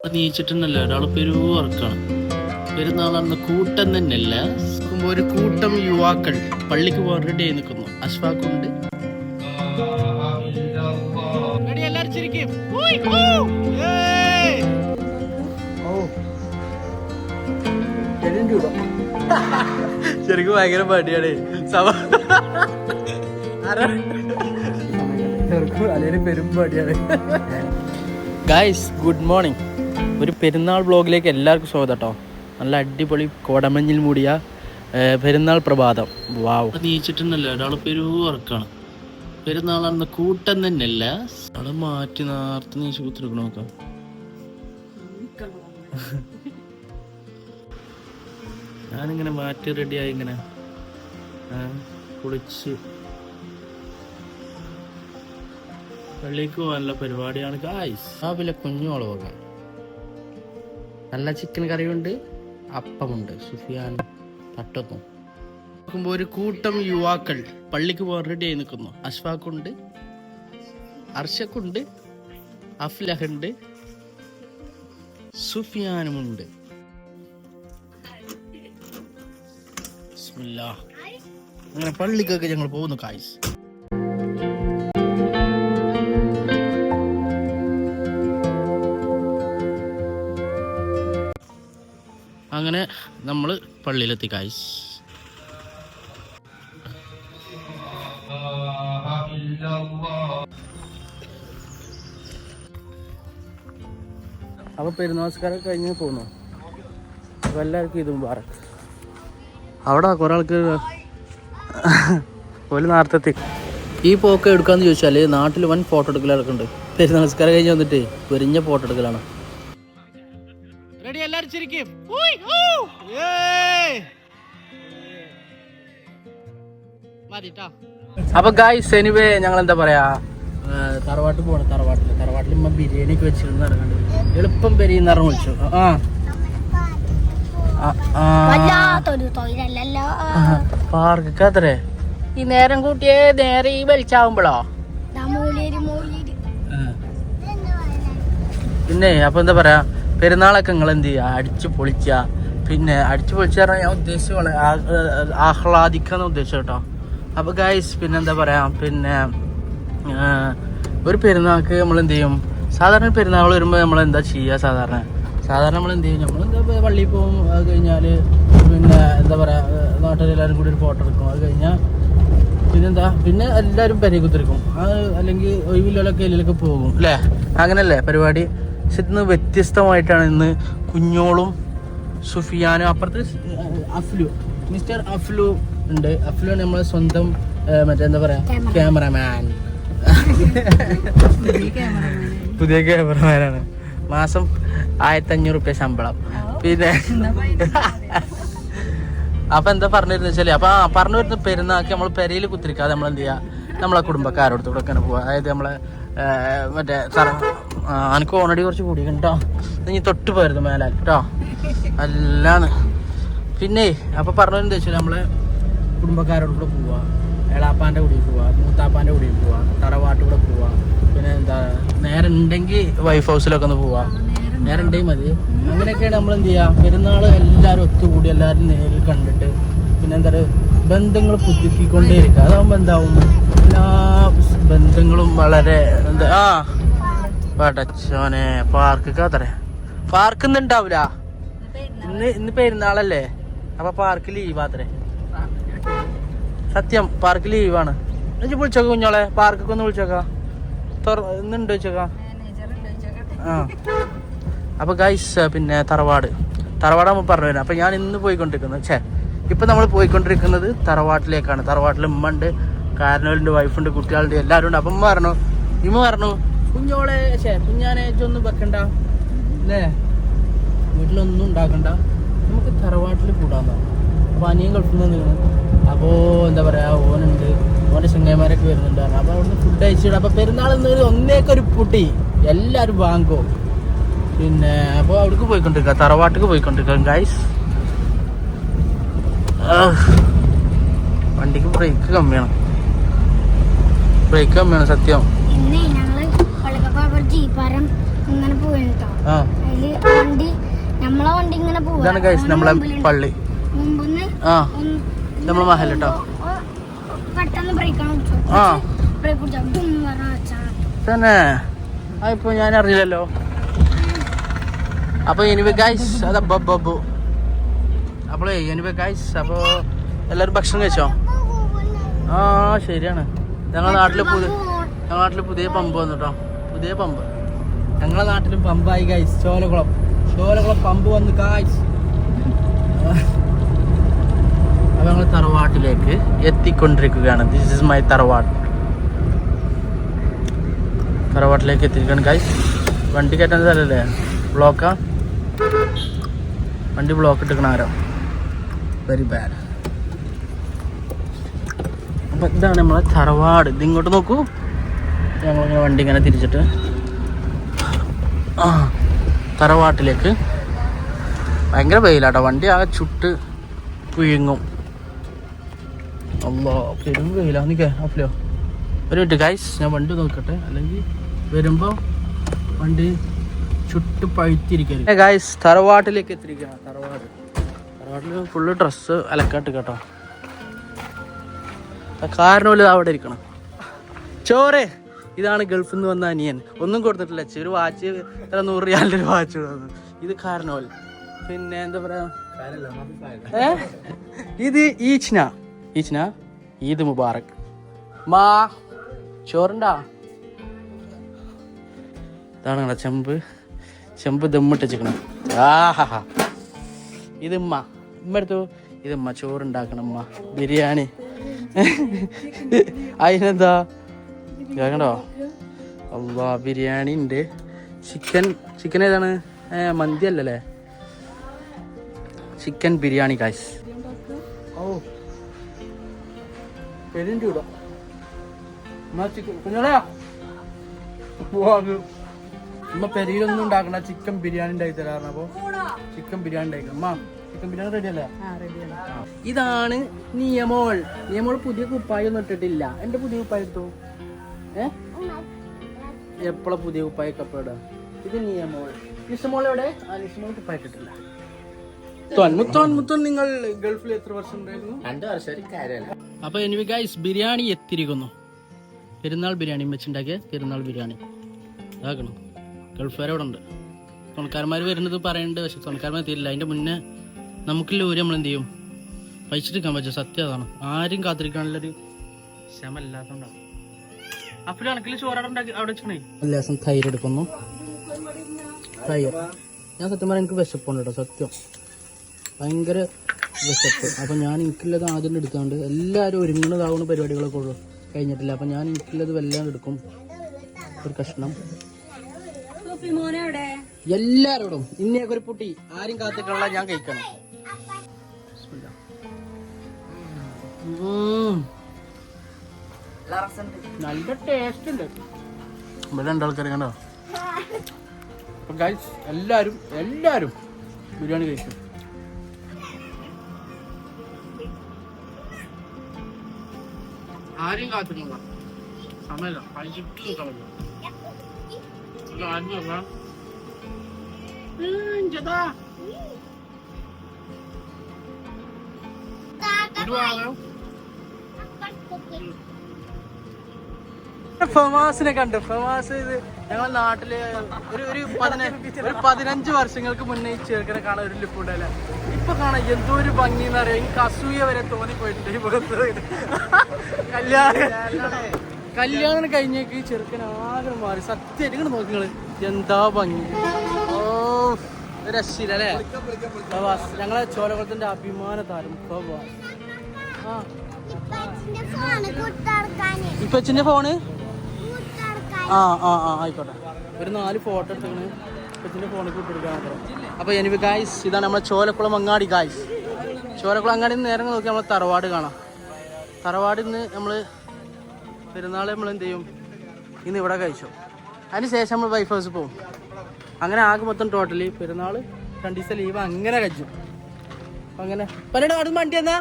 നീച്ചിട്ടുണ്ടല്ലോ ഒരാൾ പെരു വർക്കാണ്. പെരുന്നാളന്ന് കൂട്ടം തന്നെയല്ല ഒരു കൂട്ടം യുവാക്കൾ പള്ളിക്ക് പോകാൻ റെഡി ആയി നിൽക്കുന്നു. അഷ്ഫാഖുണ്ട് ശരിക്കും ഭയങ്കര പടിയാണ് അല്ലെങ്കിൽ പെരും പടിയാണ് ഗായ്സ് ഗുഡ് മോർണിംഗ് ഒരു പെരുന്നാൾ ബ്ലോഗിലേക്ക് എല്ലാവർക്കും സ്വാഗതം കേട്ടോ. നല്ല അടിപൊളി കോടമഞ്ഞിൽ മൂടിയ പെരുന്നാൾ പ്രഭാതം. വാവ്. നീച്ചിട്ടുണ്ടല്ലോ. ഒരാൾ പെരു വർക്കാണ് പെരുന്നാളാണെന്ന് കൂട്ടം തന്നെയല്ല. ആൾ മാറ്റി നേർത്ത് നീച്ച് കുത്തിരിക്കണ നോക്കാം. ഞാനിങ്ങനെ മാറ്റി റെഡിയായി ഇങ്ങനെ കുളിച്ച്. പള്ളിക്ക് പോകാനുള്ള പരിപാടിയാണ് ഗായ്സ് രാവിലെ കുഞ്ഞോളെ പോകാം നല്ല ചിക്കൻ കറിയുണ്ട് അപ്പമുണ്ട്. സുഫിയാൻ തട്ടത്തും നോക്കുമ്പോൾ ഒരു കൂട്ടം യുവാക്കൾ പള്ളിക്ക് പോകാൻ റെഡി ആയി നിൽക്കുന്നു. അഷ്ഫാഖുണ്ട് അർഷക്കുണ്ട് അഫ്ലഹുണ്ട് സുഫിയാനുമുണ്ട്. അങ്ങനെ പള്ളിക്കൊക്കെ ഞങ്ങൾ പോകുന്നു കായ്സ് അങ്ങനെ നമ്മൾ പള്ളിയിലെത്തി കായ്സ് അപ്പൊ പെരുന്നാസ്കാരം കഴിഞ്ഞ് പോന്നു അപ്പൊ എല്ലാവർക്കും ഇതും പാറ അവിടെ കുറെ ആൾക്ക് ഒരു നേരത്തെ ഈ പോക്ക് എടുക്കാന്ന് ചോദിച്ചാൽ നാട്ടിൽ വൻ ഫോട്ടോ എടുക്കലൊക്കെ ഉണ്ട് പെരുന്നാസ്കാരം കഴിഞ്ഞ് വന്നിട്ട് പെരിഞ്ഞ ഫോട്ടോ എടുക്കലാണ്. റെഡി എല്ലാരും ചിരിക്കും. അപ്പൊ ഗായ്സ് എനിവേ ഞങ്ങൾ എന്താ പറയാ തറവാട്ട് പോണ തറവാട്ടിൽ. തറവാട്ടിൽ ഇമ്മ ബിരിയാണി ഒക്കെ വെച്ചിരുന്നു ഇറങ്ങണ്ട്. എളുപ്പം പെരിയെന്ന് ഇറങ്ങി വിളിച്ചു. ആ ആ, ആ വല്ലാത്തൊരു തൊഴിലല്ലല്ലോ. പാർക്ക് അത്രേ ഈ നേരം കൂട്ടിയേ നേരെ ഈ വെളിച്ചാവുമ്പോളോ പിന്നെ അപ്പൊ എന്താ പറയാ? പെരുന്നാളൊക്കെ നിങ്ങൾ എന്ത് ചെയ്യുക? അടിച്ചു പൊളിച്ച പിന്നെ അടിച്ചു പൊളിച്ച പറഞ്ഞാൽ ഞാൻ ഉദ്ദേശിച്ചു ആഹ്ലാദിക്കാന്ന് ഉദ്ദേശം കേട്ടോ. അപ്പൊ ഗൈസ് പിന്നെ എന്താ പറയാ? പിന്നെ ഒരു പെരുന്നാൾക്ക് നമ്മൾ എന്ത് ചെയ്യും? സാധാരണ പെരുന്നാൾ വരുമ്പോൾ നമ്മൾ എന്താ ചെയ്യുക സാധാരണ? സാധാരണ നമ്മൾ എന്ത് ചെയ്യും? നമ്മൾ എന്താ പള്ളിയിൽ പോകും അത് കഴിഞ്ഞാൽ പിന്നെ എന്താ പറയാ നാട്ടിലെല്ലാവരും കൂടി ഒരു ഫോട്ടോ എടുക്കും അത് കഴിഞ്ഞാൽ പിന്നെന്താ? പിന്നെ എല്ലാവരും പെരയെ കുത്തിരിക്കും. അല്ലെങ്കിൽ ഒഴിവില്ലൊക്കെ എല്ലിലൊക്കെ പോകും അല്ലേ? അങ്ങനല്ലേ പരിപാടി? പക്ഷെ ഇന്ന് വ്യത്യസ്തമായിട്ടാണ് ഇന്ന് കുഞ്ഞോളും സുഫിയാനും അപ്പുറത്ത് അഫ്ലു. മിസ്റ്റർ അഫ്ലു ഉണ്ട്. അഫ്ലു നമ്മളെ സ്വന്തം മറ്റേ എന്താ പറയാ? ക്യാമറമാൻ. പുതിയ ക്യാമറമാനാണ്. മാസം ആയിരത്തി അഞ്ഞൂറ് റുപ്യ ശമ്പളം. പിന്നെ അപ്പൊ എന്താ പറഞ്ഞിരുന്നു വെച്ചാൽ അപ്പൊ ആ പറഞ്ഞു വരുന്ന പെരുന്നാക്ക് നമ്മൾ പെരയിൽ കുത്തിരിക്കാതെ നമ്മൾ എന്ത് ചെയ്യാ? നമ്മളെ കുടുംബക്കാരോട് കൂടെ പോവാ. അതായത് നമ്മളെ മറ്റേ എനിക്ക് ഓൾറെഡി കുറച്ച് കൂടി കേട്ടോ. ഇനി തൊട്ട് പോയിരുന്നു മേലാൽ കേട്ടോ. അല്ലാണ് പിന്നെ അപ്പൊ പറഞ്ഞു എന്താ വെച്ചാൽ നമ്മളെ കുടുംബക്കാരോട് കൂടെ പോവാ. എളാപ്പാന്റെ കൂടി പോവാ മൂത്താപ്പാന്റെ കൂടി പോവാ തറവാട്ട് കൂടെ പോവാ. പിന്നെ എന്താ നേരെ ഉണ്ടെങ്കിൽ വൈഫ് ഹൗസിലൊക്കെ ഒന്ന് പോവാ. നേരെ ഉണ്ടെങ്കിൽ മതി. അങ്ങനെയൊക്കെയാണ് നമ്മൾ എന്ത് ചെയ്യാ? പെരുന്നാൾ എല്ലാവരും ഒത്തുകൂടി എല്ലാവരും നേരിൽ കണ്ടിട്ട് പിന്നെ എന്താ പറയുക ബന്ധങ്ങൾ പുതുക്കിക്കൊണ്ടേ ഇരിക്കുക അതാകുമ്പോൾ എന്താവും? എല്ലാ ബന്ധങ്ങളും വളരെ എന്താ ആ പടച്ചോനെ പാർക്ക് അത്രേ പാർക്ക് ഇന്ന് ഉണ്ടാവില്ല ഇന്ന് ഇന്ന് പെരുന്നാളല്ലേ? അപ്പൊ പാർക്ക് ലീവാത്രേ സത്യം പാർക്ക് ലീവാണ് എന്നിട്ട് വിളിച്ചോക്ക കുഞ്ഞോളെ പാർക്കൊക്കെ ഒന്ന് വിളിച്ചോക്ക. ഇന്നുണ്ട് വെച്ചോക്ക ആ. അപ്പൊ ഗൈസ് പിന്നെ തറവാട്. തറവാട് നമ്മൾ പറഞ്ഞു തരാം. അപ്പൊ ഞാൻ ഇന്ന് പോയിക്കൊണ്ടിരിക്കുന്നത് ഛേ ഇപ്പൊ നമ്മൾ പോയിക്കൊണ്ടിരിക്കുന്നത് തറവാട്ടിലേക്കാണ്. തറവാട്ടിൽ ഉമ്മ ഉണ്ട് കാരണവരുണ്ട് വൈഫുണ്ട് കുട്ടികളുണ്ട് എല്ലാവരും ഉണ്ട്. അപ്പം ഉമ്മ പറഞ്ഞു ഇമ്മ പറഞ്ഞു കുഞ്ഞോളെ ശേ കുഞ്ഞാനെ ഒന്നും വെക്കണ്ട. അല്ലേ വീട്ടിലൊന്നും ഉണ്ടാക്കണ്ട. നമുക്ക് തറവാട്ടിൽ കൂടാന്ന് അപ്പൊ അനിയൻ ഗൾഫിൽ നിന്ന് അപ്പോ എന്താ പറയാ ഓനുണ്ട്. ഓന്റെ ചങ്ങായിമാരൊക്കെ വരുന്നുണ്ട് അപ്പൊ അവിടുന്ന് ഫുഡ് അയച്ചിട്ട് അപ്പൊ പെരുന്നാൾ ഒന്നേക്കെ ഒരു പൊട്ടി എല്ലാരും വാങ്ങോ. പിന്നെ അപ്പൊ അവിടേക്ക് പോയിക്കൊണ്ടിരിക്കുക തറവാട്ടിക്ക് പോയിക്കൊണ്ടിരിക്കുക ഗൈസ് വണ്ടിക്ക് ബ്രേക്ക് കമ്മിയാണ്. ബ്രേക്ക് കമ്മിയാണ് സത്യം. ജീപ്പാരം ഇങ്ങനെ പോയിട്ടോ ആ. അതിൽ വണ്ടി നമ്മളെ വണ്ടി ഇങ്ങനെ പോവാ. ഇതാണ് ഗൈസ് നമ്മളെ പള്ളി. മുമ്പിന്ന് ആ. നമ്മളെ മഹൽ കേട്ടോ പെട്ടെന്ന് ബ്രേക്കാണ് ആ. ബ്രേക്ക് തന്നെ. ആ ഇപ്പൊ ഞാൻ അറിയില്ലല്ലോ. അപ്പൊ എനിവേ ഗൈസ് അത് ബബ്ബു അപ്പോളേ എനിവേ ഗൈസ് അപ്പൊ എല്ലാരും ഭക്ഷണം കഴിച്ചോ? ആ ശരിയാണ്. ഞങ്ങളുടെ നാട്ടിൽ പുതിയ ഞങ്ങളുടെ നാട്ടിൽ പുതിയ പമ്പ് വന്നു കേട്ടോ പുതിയ പമ്പ്. ഞങ്ങളെ നാട്ടിലും പമ്പായി ഗൈസ് ചോലകുളം. ചോലകുളം പമ്പ് വന്ന് കായ്സ് അപ്പൊ ഞങ്ങൾ തറവാട്ടിലേക്ക് എത്തിക്കൊണ്ടിരിക്കുകയാണ്. ദിസ് ഇസ് മൈ തറവാട്ട് തറവാട്ടിലേക്ക് എത്തിയിരിക്കുകയാണ് ഗൈസ് വണ്ടി കയറ്റാൻ സ്ഥലമല്ലേ ബ്ലോക്കാ വണ്ടി ബ്ലോക്ക് ഇട്ടിരിക്കണ ആരോ? വെരി ബാഡ് അപ്പൊ ഇതാണ് നമ്മളെ തറവാട്. ഇത് ഇങ്ങോട്ട് നോക്കൂ. ഞങ്ങളിങ്ങനെ വണ്ടി ഇങ്ങനെ തിരിച്ചിട്ട് ആ തറവാട്ടിലേക്ക്. ഭയങ്കര വെയിലാട്ടോ. വണ്ടി ആ ചുട്ട് പുഴുങ്ങും. അല്ലോ പെരും വെയിലാ. നിൽക്കേ അപ്പലോ ഒരു മിനിറ്റ് ഗൈസ് ഞാൻ വണ്ടി നോക്കട്ടെ. അല്ലെങ്കിൽ വരുമ്പോൾ വണ്ടി ചുട്ട് പഴുത്തിരിക്കരുത്. ഗൈസ് തറവാട്ടിലേക്ക് എത്തിയിരിക്കുകയാണ്. തറവാട്. തറവാട്ടിൽ ഫുള്ള് ഡ്രസ്സ് അലക്കാട്ട് കേട്ടോ. കാരണം അവിടെ ഇരിക്കണം. ചോറ്. ഇതാണ് ഗൾഫിൽ നിന്ന് വന്ന അനിയൻ. ഒന്നും കൊടുത്തിട്ടില്ല. ഒരു വാച്ച് ഇത്ര നൂറ് റിയാലിന്റെ ഒരു വാച്ച് കൊടുത്തു ഇത് കാരണോൽ പിന്നെ എന്താ പറയാ? ഏ? ഇത് ഈച്ചന. ഈച്ചന? ഈദ് മുബാറക്. മാ ചോറുണ്ടാ? ഇതാണ് നിങ്ങളെ ചെമ്പ്. ചെമ്പ് ദമ്മിട്ട് വെച്ചിക്കണം ആഹാ ഇത് ഉമ്മ. ഉമ്മ എടുത്തു. ഇത് ഉമ്മ ചോറുണ്ടാക്കണം ഉമ്മ. ബിരിയാണി. അതിനെന്താ? കേൾക്കണ്ടോ അള്ളാ ബിരിയാണി ഉണ്ട് ചിക്കൻ ചിക്കൻ ഏതാണ്? മന്തി അല്ലല്ലേ? ചിക്കൻ ബിരിയാണി കാശ് ഓ പെരും ചൂടോ ഉമ്മ പെരിയിലൊന്നും ഉണ്ടാക്കണ്ട. ചിക്കൻ ബിരിയാണി ഉണ്ടാക്കി തരാറുണ്ട് അപ്പൊ ചിക്കൻ ബിരിയാണി ഉണ്ടാക്കണം അമ്മ ചിക്കൻ ബിരിയാണി റെഡി അല്ലേ. ഇതാണ് നിയമോൾ. നിയമോൾ പുതിയ കുപ്പായൊന്നും ഇട്ടിട്ടില്ല. എന്റെ പുതിയ കുപ്പായ ഏ എപ്പോഴാ പുതിയ കുപ്പായ കപ്പട ഇത് നിയമോൾ നിസമോൾ എവിടെ? ആ നിസമോൾ കുപ്പായ ഇട്ടിട്ടില്ല. മുത്തോൻ മുത്തോൻ മുത്തോൻ നിങ്ങൾ ഗൾഫിൽ എത്ര വർഷം ഉണ്ടായിരുന്നു? രണ്ടു വർഷം അപ്പൊ എനിവി ഗൈസ് ബിരിയാണി എത്തിയിരിക്കുന്നു. പെരുന്നാൾ ബിരിയാണി വെച്ചുണ്ടാക്കിയ പെരുന്നാൾ ബിരിയാണി. ഇതാക്കണം. വരെ അവിടെ ഉണ്ട്. തുണക്കാരന്മാർ വരുന്നത് പറയണ്ട് പക്ഷെ തുണക്കാരന്മാർ തീരില്ല അതിന്റെ മുന്നേ നമുക്കില്ല ഒരു നമ്മൾ എന്ത് ചെയ്യും പൈച്ചിട്ടിരിക്കാൻ പറ്റും. സത്യം അതാണ്. ആരും കാത്തിരിക്കാനുള്ളൊരു ശമല്ലാത്തോണ്ടാണ് കണക്കിൽ അവിടെ അവിടെ വെച്ചണേ ലേസം തൈര് എടുക്കുന്നു. തൈര്. ഞാൻ സത്യം പറയാൻ എനിക്ക് വിശപ്പുണ്ട് കേട്ടോ സത്യം. ഭയങ്കര വിശപ്പ്. അപ്പം ഞാൻ എനിക്കുള്ളത് ആദ്യം എടുക്കാണ്ട് എല്ലാവരും ഒരുങ്ങുന്നതാവുന്ന പരിപാടികളൊക്കെ ഉള്ളു. കഴിഞ്ഞിട്ടില്ല. അപ്പം ഞാൻ എനിക്കുള്ളത് വല്ലാണ്ട് എടുക്കും. ഒരു കഷ്ണം. എല്ലാരോടും. ഇന്നേക്ക് ഒരു പുട്ടി. ആരും കാത്തിട്ടുള്ള ഞാൻ കഴിക്കണം. നല്ല ടേസ്റ്റ് ഉണ്ട്. ഇവിടെ ആൾക്കാർ കണ്ടോ? അപ്പൊ ഗൈസ് എല്ലാരും എല്ലാരും ബിരിയാണി കഴിക്കും. ആരും കാത്തിട്ടില്ല സമയമില്ല. കഴിച്ചിട്ടും സമയമില്ല. ആരും നോക്കാം. ചേട്ടാ. വാങ്ങാം. ഫമാസിനെ കണ്ടു. ഫമാസ് ഇത് ഞങ്ങളുടെ നാട്ടിൽ ഒരു ഒരു പതിനഞ്ച് ഒരു പതിനഞ്ച് വർഷങ്ങൾക്ക് മുന്നേ ഈ ചേർക്കനെ കാണാൻ ഒരു ലിപ്പ് ഉണ്ടല്ലേ ഇപ്പൊ കാണാൻ എന്തോ ഒരു ഭംഗി എന്ന് പറയാം എനിക്ക് അസൂയ വരെ തോന്നിപ്പോയിട്ടുണ്ട് ഈ മുഖത്ത്. കല്യാണം കല്യാണം കഴിഞ്ഞേക്ക് ഈ ചെറുക്കൻ ആകെ മാറി. സത്യം ഇങ്ങനെ നോക്കി നിങ്ങൾ. എന്താ ഭംഗി? ഓ ഒരു അല്ലേ? ഫവാസ് ഞങ്ങളെ ചോരകുളത്തിന്റെ അഭിമാന താരം ഫവാസ് ആ. ഇപ്പച്ചിന്റെ ഫോണ് ആ ആ ആ ആയിക്കോട്ടെ. ഒരു നാല് ഫോട്ടോ ഫോണിൽ കൊടുക്കാൻ മാത്രം. അപ്പൊ എനിക്ക് ഗായ്സ് ഇതാണ് നമ്മളെ ചോലക്കുളം അങ്ങാടി ഗായ്സ് ചോലക്കുളം അങ്ങാടി നേരം നോക്കി നമ്മളെ തറവാട് കാണാം. തറവാടിൽ നിന്ന് നമ്മൾ പെരുന്നാൾ നമ്മൾ എന്ത് ചെയ്യും? ഇന്ന് ഇവിടെ കഴിച്ചു. അതിന് ശേഷം നമ്മൾ വൈഫ് ഹൗസ് പോകും അങ്ങനെ ആകെ മൊത്തം ടോട്ടലി പെരുന്നാൾ രണ്ട് ദിവസം ലീവ് അങ്ങനെ കഴിച്ചു. അങ്ങനെ. പലരുടെ അവിടെ വണ്ടി എന്നാ?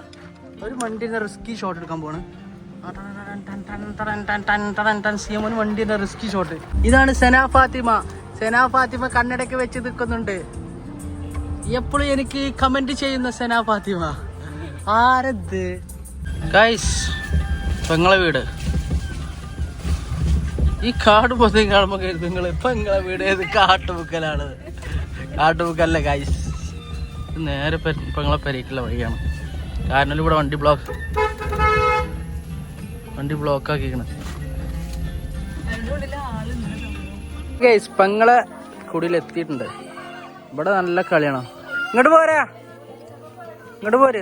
ഒരു വണ്ടി റിസ്കി ഷോട്ട് എടുക്കാൻ പോണ് സിയമോന് വണ്ടി റിസ്കി ഷോട്ട് ഇതാണ് സെനാ ഫാത്തിമ സെനാ ഫാത്തിമ കണ്ണടയ്ക്ക് വെച്ച് നിൽക്കുന്നുണ്ട് എപ്പോഴും എനിക്ക് കമന്റ് ചെയ്യുന്ന സെനാ ഫാത്തിമ ആരത് ഗൈസ് പെങ്ങളെ വീട് ഈ കാട് പൊതു കാണുമ്പോ കരുതുങ്ങൾ നിങ്ങൾ ഇപ്പൊ നിങ്ങളെ വീട് ഏത് കാട്ടുമുക്കലാണ് കാട്ടുമുക്കല്ല ഗൈസ് നേരെ പെങ്ങളെ പെരീക്കുള്ള വഴിയാണ് കാരണം ഇവിടെ വണ്ടി ബ്ലോക്ക് വണ്ടി ബ്ലോക്ക് ആക്കിക്കണ ഗൈസ് പെങ്ങളെ കുടിയിൽ എത്തിയിട്ടുണ്ട് ഇവിടെ നല്ല കളിയാണോ? ഇങ്ങോട്ട് പോരാ. ഇങ്ങോട്ട് പോര്.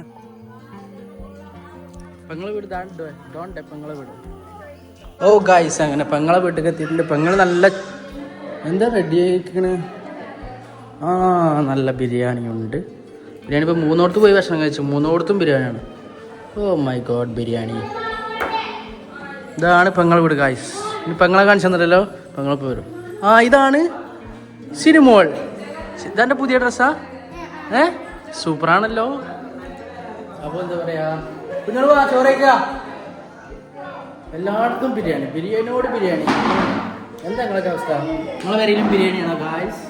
പെങ്ങളെ വീട് ഡോണ്ടേ പെങ്ങളെ വീട്. ഓ ഗായ്സ് അങ്ങനെ പെങ്ങളെ വീട്ടിൽ എത്തിയിട്ടുണ്ട്. പെങ്ങൾ നല്ല എന്താ റെഡി ആയിക്കണ് ആ നല്ല ബിരിയാണി ഉണ്ട്. ബിരിയാണി ഇപ്പോൾ മൂന്നോടത്ത് പോയി ഭക്ഷണം കഴിച്ചു. മൂന്നോടത്തും ബിരിയാണിയാണ്. Oh my god biryani. ഇതാണ് പെങ്ങളെ വീട് ഗായ്സ് ഇനി പെങ്ങളെ കാണിച്ചു തന്നില്ലല്ലോ. പെങ്ങളെ പോരും ആ ഇതാണ് സിനിമോൾ. ഇതാന്റെ പുതിയ ഡ്രസ്സാ ഏ? സൂപ്പറാണല്ലോ. അപ്പോൾ എന്താ പറയാ? കുഞ്ഞോട് വാ ചോറേക്ക എല്ലായിടത്തും ബിരിയാണി. ബിരിയാണിയോട് ബിരിയാണി. എന്താ നിങ്ങളൊക്കെ അവസ്ഥ? നിങ്ങളെ വരയിലും ബിരിയാണിയാണോ ഗായ്സ്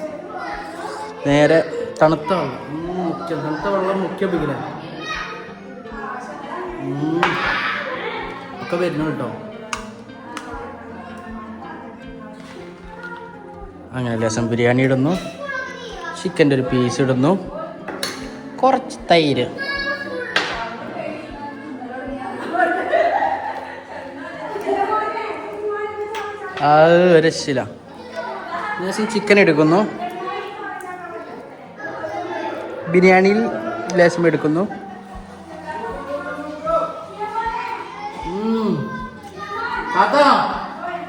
നേരെ തണുത്ത വെള്ളം. മുഖ്യം തണുത്ത വെള്ളം മുഖ്യ ബിഗിലാണ് ഒക്കെ വരുന്നു കേട്ടോ. അങ്ങനെ ലേശം ബിരിയാണി ഇടുന്നു. ചിക്കന്റെ ഒരു പീസ് ഇടുന്നു. കുറച്ച് തൈര്. അത് രക്ഷയില്ല ലേശം ചിക്കൻ എടുക്കുന്നു. ബിരിയാണിയിൽ ലേശം എടുക്കുന്നു.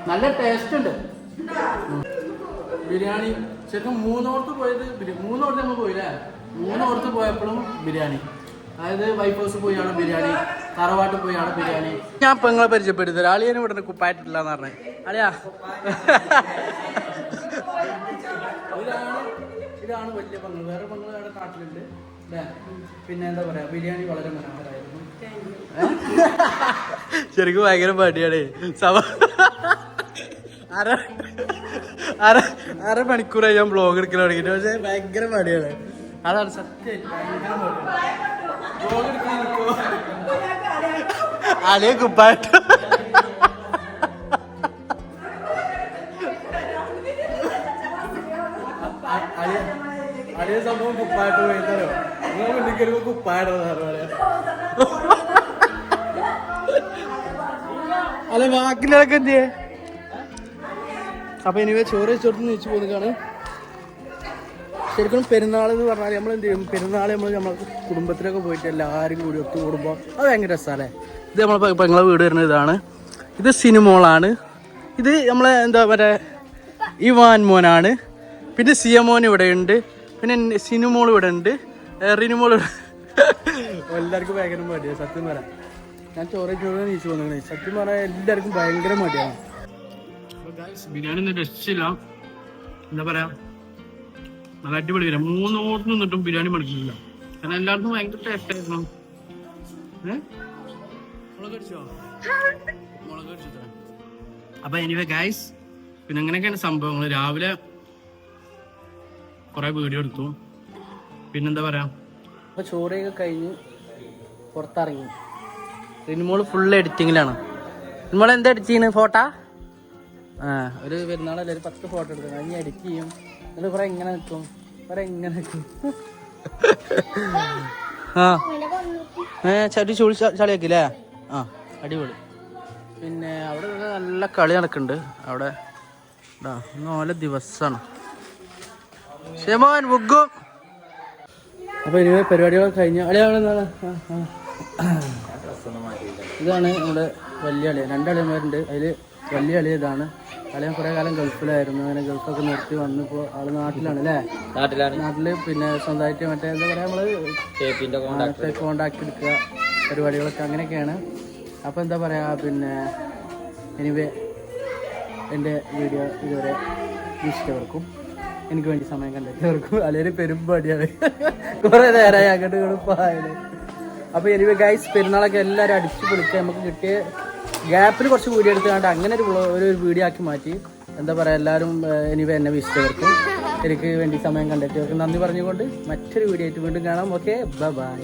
നല്ല ടേസ്റ്റ്. ബിരിയാണി. ശരിക്കും മൂന്നോർത്ത് പോയത് മൂന്നോർത്ത് ഞങ്ങൾ പോയില്ലേ? മൂന്നോർത്ത് പോയപ്പോഴും ബിരിയാണി. അതായത് വൈഫ് ഹൗസ് പോയാണ് ബിരിയാണി തറവാട്ട് പോയാണ് ബിരിയാണി. ഞാൻ ഇപ്പൊ നിങ്ങളെ പരിചയപ്പെടുത്തി അളിയനും ഇവിടെ കുപ്പായിട്ടില്ല എന്ന് അളിയാ. ഇതാണ് ഇതാണ് വലിയ പങ്ക് വേറെ പങ്ക് അവിടെ നാട്ടിലുണ്ട് ല്ലേ? പിന്നെ എന്താ പറയാ? ബിരിയാണി വളരെ മനോഹരമായിരുന്നു. ശരിക്കും ഭയങ്കര മടിയാണ്. സഭ അര അര മണിക്കൂറായി ഞാൻ ബ്ലോഗ് എടുക്കാൻ തുടങ്ങിയിട്ട് പക്ഷെ ഭയങ്കര മടിയാണ്. അതാണ് സത്യം. അലേ കുപ്പായിട്ട് അ- അളിയ അളിയ സംഭവം കുപ്പായിട്ട് പോയിട്ടോ നിങ്ങൾ മുന്നിൽ കുപ്പായിട്ടാണ് പറയാ. അല്ല ബാക്കിലൊക്കെ എന്ത് അപ്പൊ എനിവേ ചോറ് വെച്ചോട്ട് നീച്ചു പോകുന്നതാണ് ശരിക്കും പെരുന്നാൾ എന്ന് പറഞ്ഞാൽ നമ്മൾ എന്ത് ചെയ്യും? പെരുന്നാൾ നമ്മൾ നമ്മളെ കുടുംബത്തിലൊക്കെ പോയിട്ട് എല്ലാവരും കൂടി ഒത്തു കൂടുമ്പോൾ അത് ഭയങ്കര രസമല്ലേ ഇത് നമ്മളെ പെങ്ങളെ വീട് വരുന്ന ഇതാണ്. ഇത് സിനിമോളാണ്. ഇത് നമ്മളെ എന്താ പറയുക ഇവാൻ മോനാണ്. പിന്നെ സി എം മോൻ ഇവിടെ ഉണ്ട് പിന്നെ സിനിമോൾ ഇവിടെ ഉണ്ട് റിനിമോൾ എല്ലാവർക്കും ഭയങ്കര മടിയാണ് സത്യം പറയാം. ഞാൻ ചോറ് ചോറ് നീച്ചു പോകുന്നത് സത്യം പറഞ്ഞാൽ എല്ലാവർക്കും ഭയങ്കര മടിയാണ്. ബിരിയാണി ഒന്നും രക്ഷയില്ല എന്താ പറയാ? നല്ല അടിപൊളി വരാം. മൂന്ന് നിന്നിട്ടും ബിരിയാണി മടുക്കില്ല കാരണം എല്ലായിടത്തും ഭയങ്കര ടേസ്റ്റ് ആയിരുന്നു. അപ്പൊ എനിവേ ഗൈസ് പിന്നെ അങ്ങനെയൊക്കെയാണ് സംഭവങ്ങൾ. രാവിലെ കുറെ വീഡിയോ എടുത്തു. പിന്നെന്താ പറയാ? അപ്പൊ ചോറൊക്കെ കഴിഞ്ഞ് പുറത്തിറങ്ങി. റിനിമോൾ ഫുൾ എഡിറ്റിങ്ങിലാണ് റിനിമോൾ എന്താ എഡിറ്റ് ചെയ്യുന്നത് ഫോട്ടോ? ആ ഒരു പെരുന്നാളല്ലേ ഒരു പത്ത് ഫോട്ടോ എടുക്കണം കഴിഞ്ഞ് എഡിറ്റ് ചെയ്യും. എന്നിട്ട് കുറെ എങ്ങനെ നിൽക്കും. കുറെ എങ്ങനെ ആ. ചടി ചൂളി ചളിയാക്കില്ലേ ആ അടിപൊളി. പിന്നെ അവിടെ നല്ല കളി നടക്കുന്നുണ്ട്. അവിടെ നോല ദിവസമാണ് ഷെമോൻ ബുഗു അപ്പൊ ഇനി പരിപാടികളൊക്കെ കഴിഞ്ഞ. അളിയാണെന്നാണ്. ഇതാണ് നമ്മുടെ വലിയ അളിയ രണ്ടളിയന്മാരുണ്ട് അതിൽ വലിയ അളിയ ഇതാണ്. അളിയൻ കുറെ കാലം ഗൾഫിലായിരുന്നു. അങ്ങനെ ഗൾഫൊക്കെ നിർത്തി വന്നിപ്പോ ആൾ നാട്ടിലാണ് അല്ലേ നാട്ടിലാണ്. നാട്ടിൽ പിന്നെ സ്വന്തമായിട്ട് മറ്റേ എന്താ പറയാ നമ്മൾ കോണ്ടാക്ട് എടുക്കുക പരിപാടികളൊക്കെ അങ്ങനെയൊക്കെയാണ്. അപ്പൊ എന്താ പറയാ പിന്നെ എനിവേ എന്റെ വീഡിയോ ഇതുവരെ വീക്ഷിച്ചവർക്കും എനിക്ക് വേണ്ടി സമയം കണ്ടെത്തിയവർക്കും അല്ലെങ്കിൽ പെരുമ്പടിയാണ് കുറേ നേരമായി അങ്ങോട്ട് ഇങ്ങോട്ട് അപ്പൊ അപ്പോൾ എനിവേ ഗൈസ് പെരുന്നാളൊക്കെ എല്ലാവരും അടിച്ചു പൊളിക്കുക നമുക്ക് കിട്ടിയ ഗ്യാപ്പിൽ കുറച്ച് വീഡിയോ എടുത്തുകൊണ്ട് അങ്ങനെ ഒരു ഒരു വീഡിയോ ആക്കി മാറ്റി. എന്താ പറയുക എല്ലാവരും ഇനി എന്നെ വിശ്വസിച്ചവർക്കും എനിക്ക് വേണ്ടി സമയം കണ്ടെത്തിയവർക്കും നന്ദി പറഞ്ഞുകൊണ്ട് മറ്റൊരു വീഡിയോ ആയിട്ട് വീണ്ടും കാണാം. Okay bye